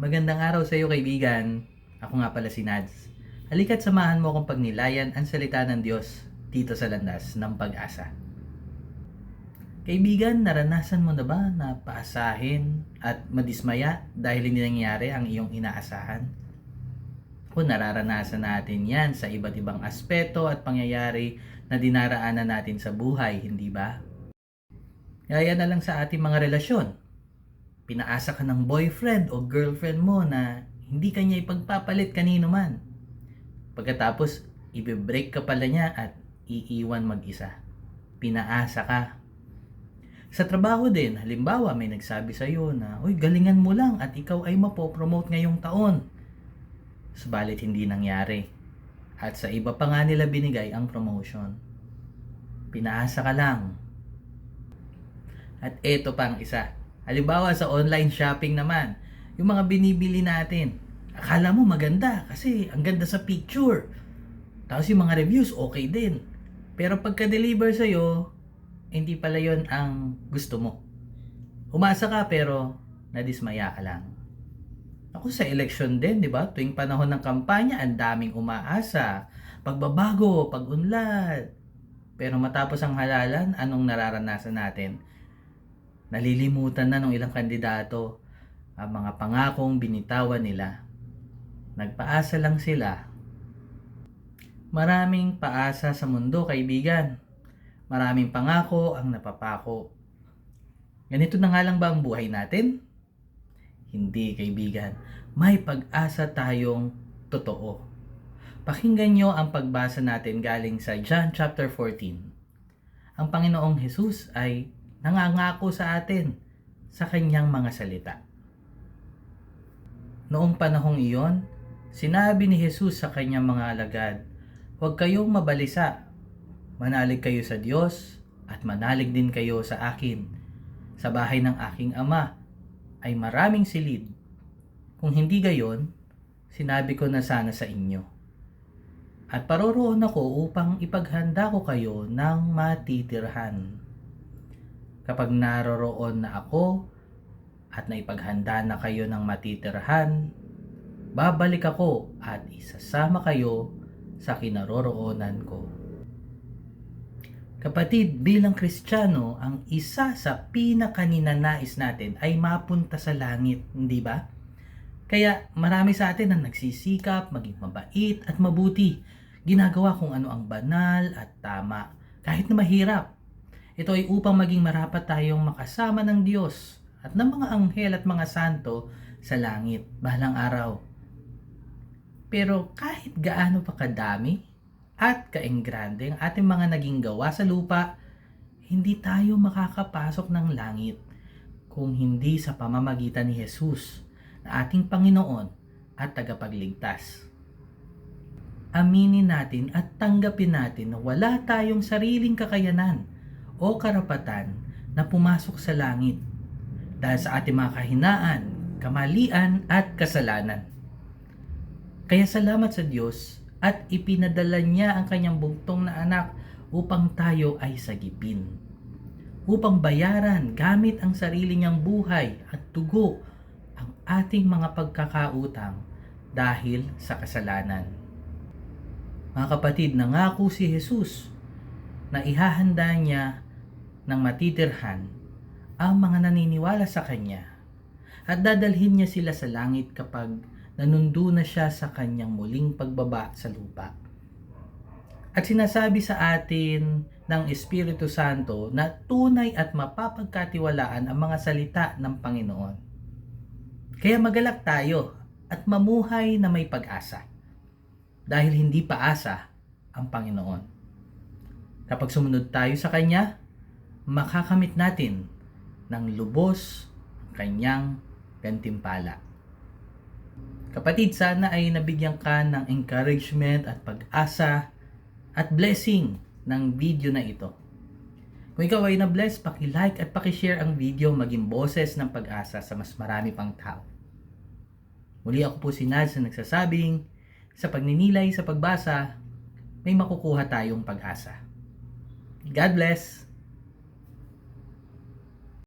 Magandang araw sa iyo kaibigan. Ako nga pala si Nads. Halika't samahan mo akong pagnilayan ang salita ng Diyos dito sa landas ng pag-asa. Kaibigan, naranasan mo na ba na paasahin at madismaya dahil hindi nangyari ang iyong inaasahan? Kung nararanasan natin yan sa iba't ibang aspeto at pangyayari na dinaraanan natin sa buhay, hindi ba? Gaya na lang sa ating mga relasyon. Pinaasa ka ng boyfriend o girlfriend mo na hindi kanya ipagpapalit kanino man. Pagkatapos, ibe-break ka pala niya at iiwan mag-isa. Pinaasa ka. Sa trabaho din, halimbawa may nagsabi sa iyo na, Uy, galingan mo lang at ikaw ay mapopromote ngayong taon. Subalit hindi nangyari. At sa iba pa nga nila binigay ang promotion. Pinaasa ka lang. At eto pang isa. Halimbawa sa online shopping naman, yung mga binibili natin. Akala mo maganda kasi ang ganda sa picture. Tapos yung mga reviews okay din. Pero pagka-deliver sa'yo, hindi pala yon ang gusto mo. Umasa ka pero nadismaya ka lang. Ako sa election din, di ba? Tuwing panahon ng kampanya, ang daming umaasa. Pagbabago, pag-unlad. Pero matapos ang halalan, anong nararanasan natin? Nalilimutan na ng ilang kandidato ang mga pangakong binitawan nila. Nagpaasa lang sila. Maraming paasa sa mundo, kaibigan. Maraming pangako ang napapako. Ganito na nga lang ba ang buhay natin? Hindi, kaibigan. May pag-asa tayong totoo. Pakinggan nyo ang pagbasa natin galing sa John chapter 14. Ang Panginoong Hesus ay nangangako sa atin sa kanyang mga salita. Noong panahong iyon, sinabi ni Jesus sa kanyang mga alagad, Huwag kayong mabalisa. Manalig kayo sa Diyos at manalig din kayo sa akin. Sa bahay ng aking ama ay maraming silid. Kung hindi gayon, sinabi ko na sana sa inyo. At paroroon ako upang ipaghanda ko kayo ng matitirhan. Kapag naroroon na ako at naipaghanda na kayo ng matitirhan, babalik ako at isasama kayo sa kinaroroonan ko. Kapatid, bilang Kristiyano, ang isa sa pinakaninanais natin ay mapunta sa langit, hindi ba? Kaya marami sa atin ang nagsisikap, maging mabait at mabuti. Ginagawa kung ano ang banal at tama, kahit na mahirap. Ito ay upang maging marapat tayong makasama ng Diyos at ng mga anghel at mga santo sa langit balang araw. Pero kahit gaano pa kadami at kaenggrande ang ating mga naging gawa sa lupa, hindi tayo makakapasok ng langit kung hindi sa pamamagitan ni Jesus na ating Panginoon at tagapagligtas. Aminin natin at tanggapin natin na wala tayong sariling kakayanan o karapatan na pumasok sa langit dahil sa ating mga kahinaan, kamalian at kasalanan. Kaya salamat sa Diyos at ipinadala niya ang kanyang bugtong na anak upang tayo ay sagipin. Upang bayaran gamit ang sarili niyang buhay at tugo ang ating mga pagkakautang dahil sa kasalanan. Mga kapatid, nangako si Jesus na ihahanda niya ng matitirhan ang mga naniniwala sa Kanya at dadalhin niya sila sa langit kapag nanundo na siya sa kanyang muling pagbaba sa lupa. At sinasabi sa atin ng Espiritu Santo na tunay at mapapagkatiwalaan ang mga salita ng Panginoon. Kaya magalak tayo at mamuhay na may pag-asa. Dahil hindi paasa ang Panginoon. Kapag sumunod tayo sa Kanya, makakamit natin ng lubos ang kanyang gantimpala. Kapatid, sana ay nabigyan ka ng encouragement at pag-asa at blessing ng video na ito. Kung ikaw ay na-bless, paki-like at paki-share ang video maging boses ng pag-asa sa mas marami pang tao. Muli ako po si Naz na nagsasabing, sa pagninilay sa pagbasa, may makukuha tayong pag-asa. God bless!